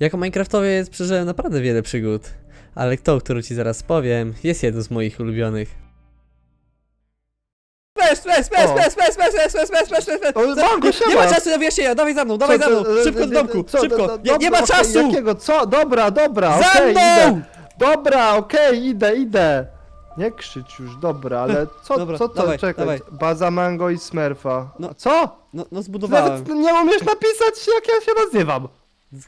Jako Minecraftowiec przeżyłem naprawdę wiele przygód, ale to, którą ci zaraz powiem, jest jedną z moich ulubionych. Weź, weź, weź, O. weź, weź, weź, weź, weź, weź, weź, weź, weź. O, mam go, nie, nie ma siema. czasu na wyjaśnienia, dawaj za mną, dawaj za Co, mną, to, szybko do e, domku, co, szybko, do- nie, nie dobra, ma okej, czasu! Jakiego? Co? Dobra, dobra, Za okej, mną! idę. Dobra, okej, idę, idę. Nie krzycz już, dobra, ale co, Dobra, co to, dawaj, czekaj, dawaj. Baza Mango i Smurfa. No. A co? No, no zbudowałem. Nawet nie umiesz napisać, jak ja się nazywam.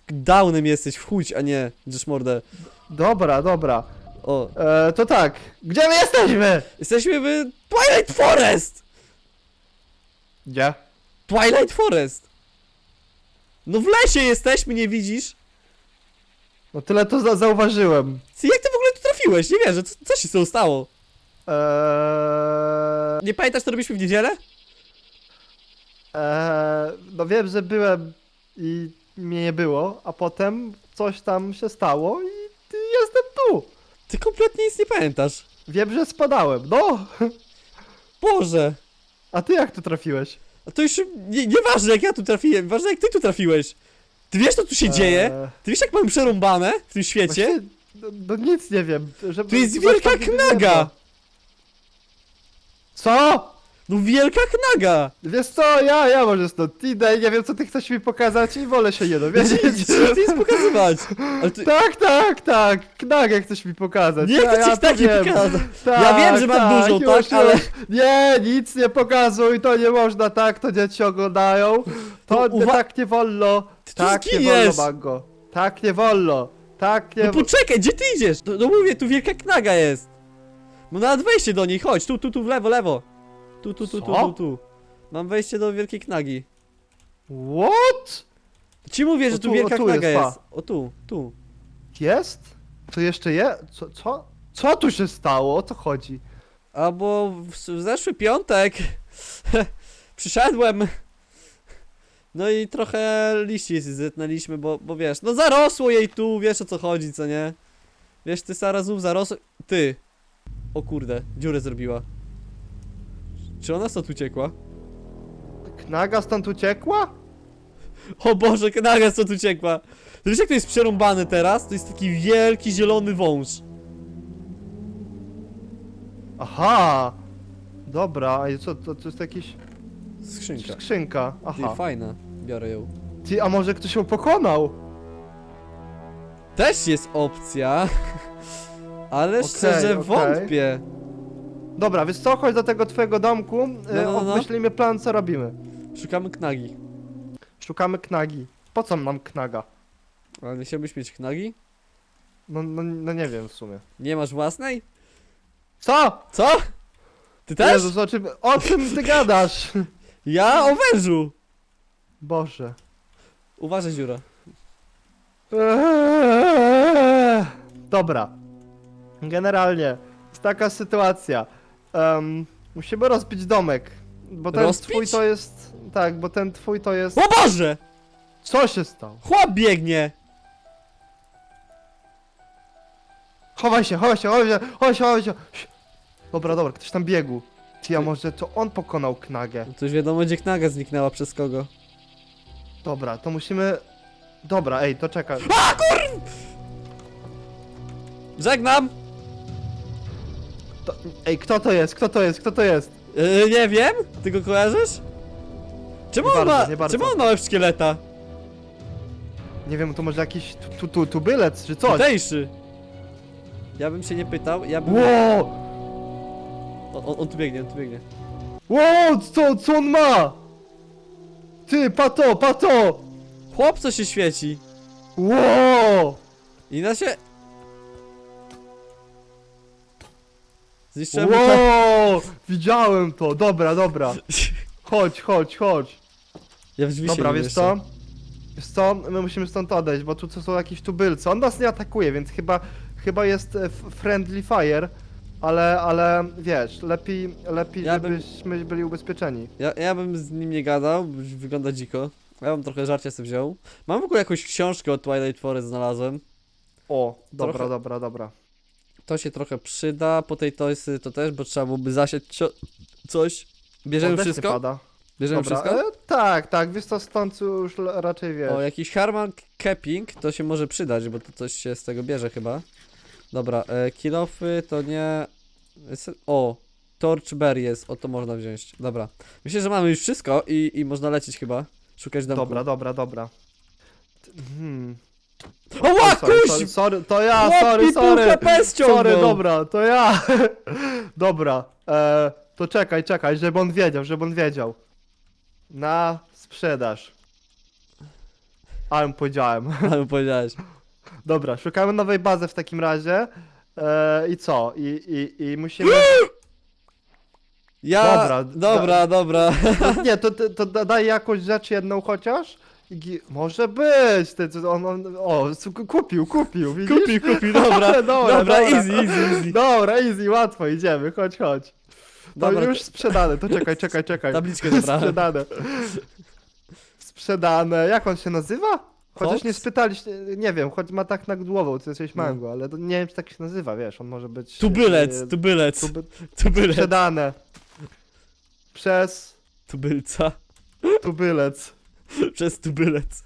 Downem jesteś, w chuć, a nie, drzesz mordę. Dobra, dobra. O, E, to tak, gdzie my jesteśmy? jesteśmy w Twilight Forest! Gdzie? Twilight Forest! No w lesie jesteśmy, nie widzisz? No tyle to za zauważyłem. Ty, Jak ty w ogóle tu trafiłeś? Nie wierzę, co, co się z tą stało? Eee, Nie pamiętasz, co robiliśmy w niedzielę? eee, no wiem, że byłem i mnie nie było, a potem coś tam się stało i jestem tu. Ty kompletnie nic nie pamiętasz. Wiem, że spadałem, no. Boże. A ty jak tu trafiłeś? A to już nie, nieważne jak ja tu trafiłem, ważne jak ty tu trafiłeś. Ty wiesz co tu się dzieje? Eee, Ty wiesz jak mamy przerąbane w tym świecie? właśnie, No, no nic nie wiem. Żeby, Tu jest wielka knaga! Co? No wielka knaga! Wiesz co, ja, ja może stąd idę i nie wiem co ty chcesz mi pokazać i wolę się nie dowiedzieć. Co ty jest pokazywać? Ale ty... Tak, tak, tak, knagę chcesz mi pokazać. Nie ja, chcę ja ci takiej wiem. pokazać. Tak, Ja wiem, że mam tak, dużą, już, tak, ale- już. Nie, nic nie pokazuj, to nie można tak, to dzieci oglądają. To To uwa- tak nie wolno. Ty tu Tak nie wolno, Mango. Tak nie wolno. Tak nie No poczekaj, gdzie ty idziesz? No, no mówię, tu wielka knaga jest. No nawet wejście do niej, chodź, tu, tu, tu, w lewo, lewo. Tu, tu, tu, tu, Co? tu, tu. Mam wejście do wielkiej knagi. What? Ci mówię, że O tu tu, wielka o tu knaga jest, pa. jest. O tu, tu. Jest? To jeszcze je? Co, co? Co tu się stało? O co chodzi? Albo w, w zeszły piątek przyszedłem. No i trochę liści zetnęliśmy, bo, bo wiesz, no zarosło jej tu, wiesz o co chodzi, co nie? Wiesz, ty Sara znów zarosło... Ty! O kurde, dziurę zrobiła. Czy ona stąd uciekła? Knaga stąd uciekła? O Boże, knaga stąd uciekła! Ty wiesz jak to jest przerąbane teraz? To jest taki wielki zielony wąż. Aha! Dobra, a co, to, to jest jakiś... Skrzynka. skrzynka. Ty, Aha. fajna. Biorę ją. Ty, a może ktoś ją pokonał? Też jest opcja. Ale szczerze okej. wątpię. Dobra, więc co, chodź do tego twojego domku, No, no, no, no. obmyślimy plan, co robimy. Szukamy knagi. Szukamy knagi. Po co nam knaga? Ale nie chciałbyś mieć knagi? No, no, no nie wiem w sumie. Nie masz własnej? Co? Co? Ty też? Jezus, o czym, o czym ty gadasz? Ja o wężu! Boże. Uważaj dziura. Eee, Dobra. Generalnie jest taka sytuacja. Em, musimy rozbić domek. Bo ten Rozbić? twój to jest. Tak, bo ten twój to jest. O Boże! Co się stało? Chłop biegnie! Chowaj się, chowaj się, chowaj się, chowaj się, chowaj się. Ś- Dobra, dobra, ktoś tam biegł. Ty, a może to on pokonał knagę? To już wiadomo gdzie knaga zniknęła przez kogo. Dobra, to musimy. Dobra, ej, to czekaj. Żegnam! To... Ej, kto to jest? Kto to jest? Kto to jest? Yy, nie wiem? Ty go kojarzysz? Czemu Nie on bardzo, ma... bardzo. Czemu on ma łeb szkieleta? Nie wiem, to może jakiś tu, tu, tu, tubylec czy coś. Tutejszy. Ja bym się nie pytał, ja bym... Ło! On, on, on tu biegnie, on tu biegnie. Ło, co, co on ma? Ty, pato, pato! Chłop co się świeci. Ło! I na się... To... Ło! Widziałem to, dobra, dobra. Chodź, chodź, chodź. Ja w drzwi Dobra, się nie wiesz mieszczę. co? Wiesz co? My musimy stąd odejść, bo tu są jakieś tubylce. On nas nie atakuje, więc chyba, chyba jest e, f- friendly fire. Ale, ale wiesz, lepiej, lepiej Ja bym- żebyśmy byli ubezpieczeni. Ja, ja bym z nim nie gadał, bo wygląda dziko. Ja bym trochę żarcia sobie wziął. Mam w ogóle jakąś książkę o Twilight Forest znalazłem. O, dobra, Trochę- dobra, dobra. To się trochę przyda, po tej toysy to też, bo trzeba byłoby zasiać cio- coś. Bierzemy wszystko? Pada. Bierzemy Dobra, wszystko? e, tak, tak, wiesz co, stąd już l- raczej wiesz. O, jakiś Harman Capping to się może przydać, bo to coś się z tego bierze chyba. Dobra, e, kilofy to nie... S- O, Torchbear jest, o to można wziąć. Dobra. Myślę, że mamy już wszystko i, i można lecieć chyba. Szukać domku. Dobra, dobra, dobra. T- Hmm. O, ła, sorry, sorry, sorry, to ja, Chłop mi sorry, pół sorry. HP ściągnął. Sorry, dobra, to ja. dobra, e, to czekaj, czekaj, żeby on wiedział, żeby on wiedział. Na sprzedaż. Ale mu powiedziałem. Ale powiedziałeś. Dobra, szukamy nowej bazy w takim razie. E, I co? I, i, i musimy. Ja... Dobra, Dobra, dobra. To, nie, to, to, to da- daj jakąś rzecz jedną chociaż. Gi- może być! Ty, ty, on, on, o, kupił, kupił, widzisz? Kupi, kupi, dobra. Dobra, Dobra, easy, easy, easy. Dobra, easy, łatwo, idziemy, chodź, chodź. To Dobra, już sprzedane, to czekaj, czekaj, czekaj. Tabliczkę zabrałem. Sprzedane. Sprzedane. Jak on się nazywa? Chociaż nie spytaliście, nie wiem, choć ma tak na głową, to jesteś No. mango, ale to nie wiem, czy tak się nazywa, wiesz, on może być... Tubylec, e, tubylec, tuby- tubylec. Sprzedane. Przez Tubylca. tubylec. Przez tubylec.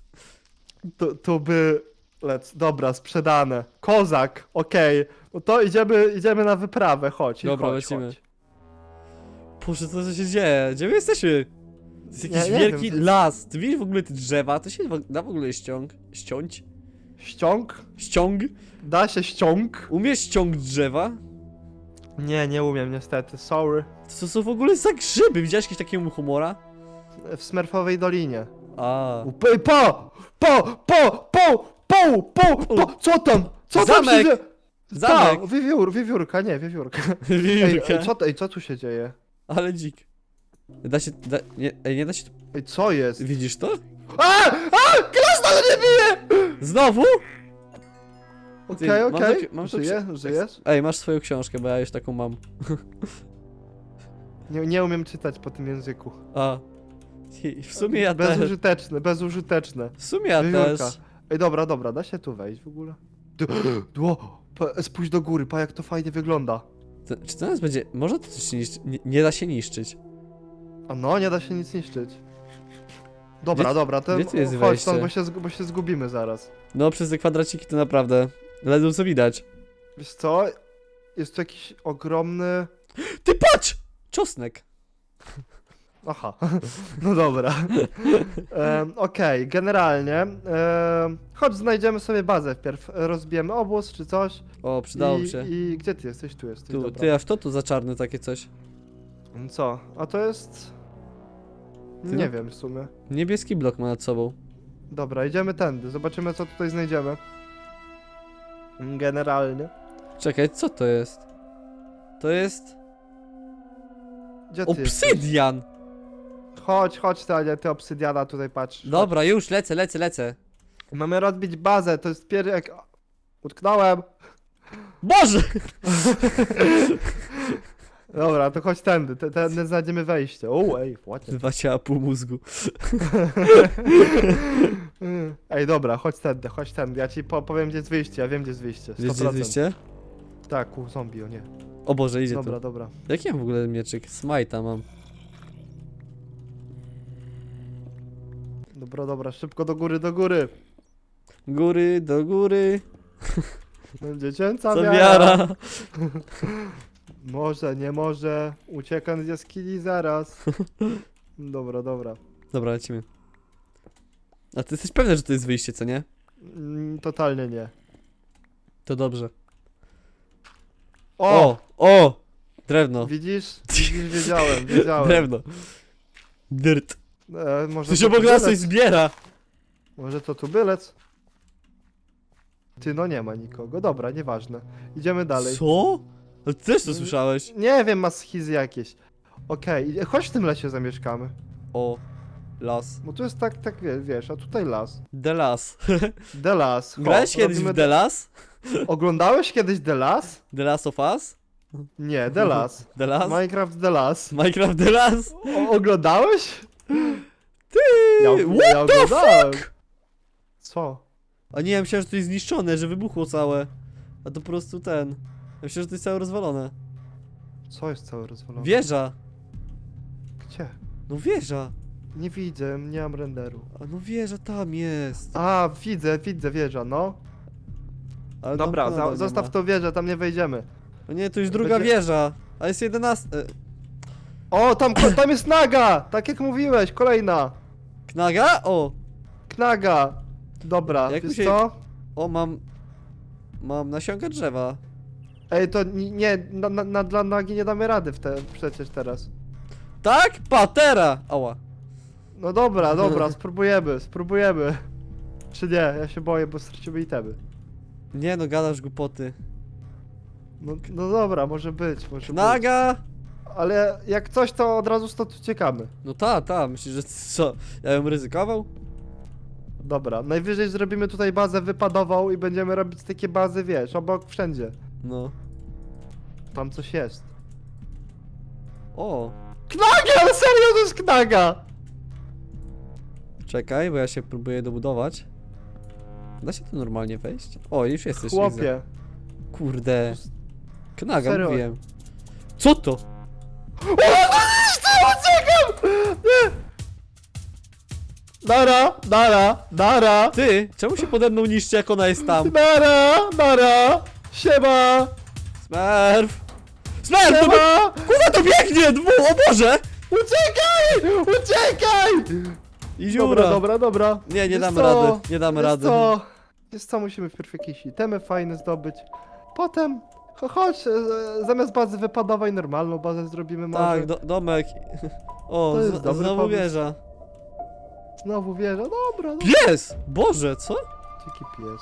Tu, tubylec, dobra, sprzedane. Kozak, okej. No to idziemy, idziemy na wyprawę, chodź. Dobra, chodź, lecimy. chodź. Boże, co to się dzieje? Gdzie my jesteśmy? To jest jakiś nie wielki wiem, to- las. Ty widzisz w ogóle te drzewa? To się da w ogóle ściąg? Ściąć? Ściąg? Ściąg? Da się ściąg? Umiesz ściąg drzewa? Nie, nie umiem niestety, sorry. To są w ogóle za grzyby? Widziałeś jakiegoś takiego humora? W Smurfowej Dolinie. A. U, Po, po, po, po, po, po, po, po, co tam? Co tam się Zamek! dzieje? Zamek! Ta, wiewiór, wiewiórka, nie, wiewiórka. Ej, ej, co, ej, co tu się dzieje? Ale dzik. Da się, da, nie, ej, nie da się, Ej, co jest? widzisz to? A! A! Krasnal nie bije! Znowu? Okej, mam okej. mam przy- Żyjesz? Ej, masz swoją książkę, bo ja już taką mam. Nie, nie umiem czytać po tym języku. A. I W sumie ja też. Bezużyteczne, bezużyteczne. W sumie ja Wiewiórka. też. Ej, dobra, dobra, da się tu wejść w ogóle? Du- Dło, pa- spójrz do góry, pa jak to fajnie wygląda. To, czy to nas będzie... Może to coś niszczy... nie, nie da się niszczyć. A no, nie da się nic niszczyć. Dobra, Gdzie- dobra, to gdzie tu jest chodź stąd, wejście? bo się, zgu- bo się zgubimy zaraz. No, przez te kwadraciki to naprawdę... Ledwo co widać. Wiesz co? Jest tu jakiś ogromny... Ty patrz! Czosnek. Aha, no dobra. Em, Okej, generalnie, em, chodź znajdziemy sobie bazę wpierw, rozbijemy obóz czy coś. O, przydało I, się. I gdzie ty jesteś? Tu jesteś, Tu, dobra. ty, a to tu za czarne takie coś? Co? A to jest... Ty Nie no- wiem w sumie. Niebieski blok ma nad sobą. Dobra, idziemy tędy, zobaczymy co tutaj znajdziemy. Generalnie. Czekaj, co to jest? To jest... Gdzie ty jesteś? Obsydian! Chodź, chodź Tania, ty obsydiana tutaj patrz. Dobra, już, lecę, lecę, lecę. Mamy rozbić bazę, to jest pierwszy jak... Utknąłem! Boże! Dobra, to chodź tędy, te- tędy znajdziemy wejście. O, ej, ładnie. Dwa ciała pół mózgu. Ej, dobra, chodź tędy, chodź tędy. Ja ci po powiem, gdzie jest wyjście, ja wiem, gdzie jest wyjście. 100%. Wiecie, gdzie wyjście? Tak, u zombie, o nie. O Boże, idzie Dobra, tu. dobra. Jaki mam w ogóle mieczyk? Smite'a mam. Dobra, dobra, szybko do góry, do góry. Góry do góry. Dziecięca Co wiara. wiara. Może, nie może. Uciekam z jaskini zaraz. Dobra, dobra. Dobra, lecimy. A ty jesteś pewny, że to jest wyjście, co nie? Mm, totalnie nie. To dobrze. O! O! O! Drewno. Widzisz? Widzisz, wiedziałem, wiedziałem. Drewno. Dirt. E, może Ktoś to obok nas coś zbiera. Może to tubylec? Ty, no nie ma nikogo. Dobra, nieważne. Idziemy dalej. Co? Ale ty też to słyszałeś? Nie wiem, ma schizy jakieś. Okej, chodź w tym lesie zamieszkamy. O. Las. Bo tu jest tak, tak wie- wiesz, a tutaj las. The Las. The Las. Ho, Grałeś kiedyś robimy w The Las? Oglądałeś kiedyś The Las? The Last of Us? Nie, The Las. The Las? Minecraft The Las. Minecraft The Las? O, oglądałeś? Ja, What ja the oglądałem. fuck? Co? A nie, ja myślałem, że to jest zniszczone, że wybuchło całe. A to po prostu ten. Ja myślałem, że to jest całe rozwalone. Co jest całe rozwalone? Wieża. Gdzie? No wieża. Nie widzę, nie mam renderu. A no wieża tam jest. A, widzę, widzę wieża, no. Ale Dobra, za, nadal nie zostaw tą wieżę, tam nie wejdziemy. O nie, to już druga Będzie- wieża. A jest 11. E, O, tam, tam jest naga! Tak jak mówiłeś, kolejna. Knaga? O! Knaga. Dobra, Jak wiesz mi się- co? O, mam. Mam nasionkę drzewa. Ej, to ni- nie, na, na, na, dla nagi nie damy rady w te, przecież teraz. Tak? Patera! Ała. No dobra, dobra, spróbujemy, spróbujemy. Czy nie? Ja się boję, bo stracimy itemy. Nie no, gadasz głupoty. No, no dobra, może być, może być. Naga! Ale jak coś, to od razu stąd uciekamy. No ta, ta, myślisz, że co? Ja bym ryzykował? Dobra, najwyżej zrobimy tutaj bazę wypadową i będziemy robić takie bazy, wiesz, obok wszędzie. No. Tam coś jest. O! Knaga, ale serio to jest knaga! Czekaj, bo ja się próbuję dobudować. Da się tu normalnie wejść? O, już jesteś. widzę. Chłopie. Kurde. Knaga, Serio? mówiłem. Co to? O, uciekam! Nie! Dara, dara, dara, Ty, czemu się pode mną niszczy, jak ona jest tam? dara, dara, siema! To by... siema, Kurwa, to biegnie! Dwu, o Boże! uciekaj, uciekaj! I dziura. Dobra, dobra, dobra. Nie, nie Wiesz damy co? rady. Nie damy Wiesz rady. co? Wiesz co, musimy wpierw jakieś itemy fajne zdobyć. Potem, cho- chodź, e, zamiast bazy wypadowej normalną bazę zrobimy może. Tak, do, domek. O, To jest z, dobry znowu pomysł. wieża. Znowu wieża, dobra, no. Pies! Boże, co? Dziki pies.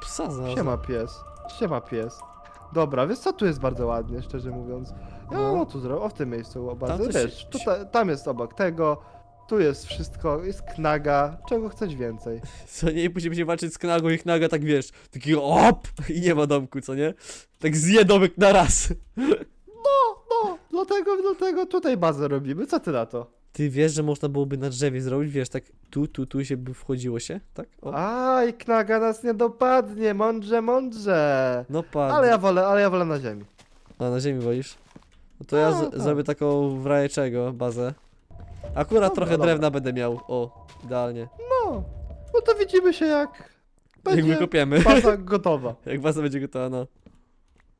Psa znalazłem. Siema pies. Siema pies. Dobra, wiesz co, tu jest bardzo ładnie, szczerze mówiąc. Ja No. no. tu zrobię, o w tym miejscu coś Wiesz, się- tutaj, tam jest obok tego, tu jest wszystko, jest knaga, czego chcesz więcej? Co nie, i później będziemy walczyć z knagą i knaga tak wiesz, takiego op! I nie ma domku, co nie? Tak zje domek na raz. No, no, dlatego, dlatego tutaj bazę robimy, co ty na to? Ty wiesz, że można byłoby na drzewie zrobić, wiesz, tak tu, tu, tu się by wchodziło się, tak? O. Aj, knaga nas nie dopadnie, mądrze, mądrze. No patrz. Ale ja wolę, ale ja wolę na ziemi. A na ziemi wolisz? No to ja z- tak. zrobię taką w razie czego bazę. Akurat Dobra, trochę dobra. drewna będę miał. O, idealnie. No, no to widzimy się jak Jak będzie wykopiemy. baza gotowa. Jak baza będzie gotowa, no.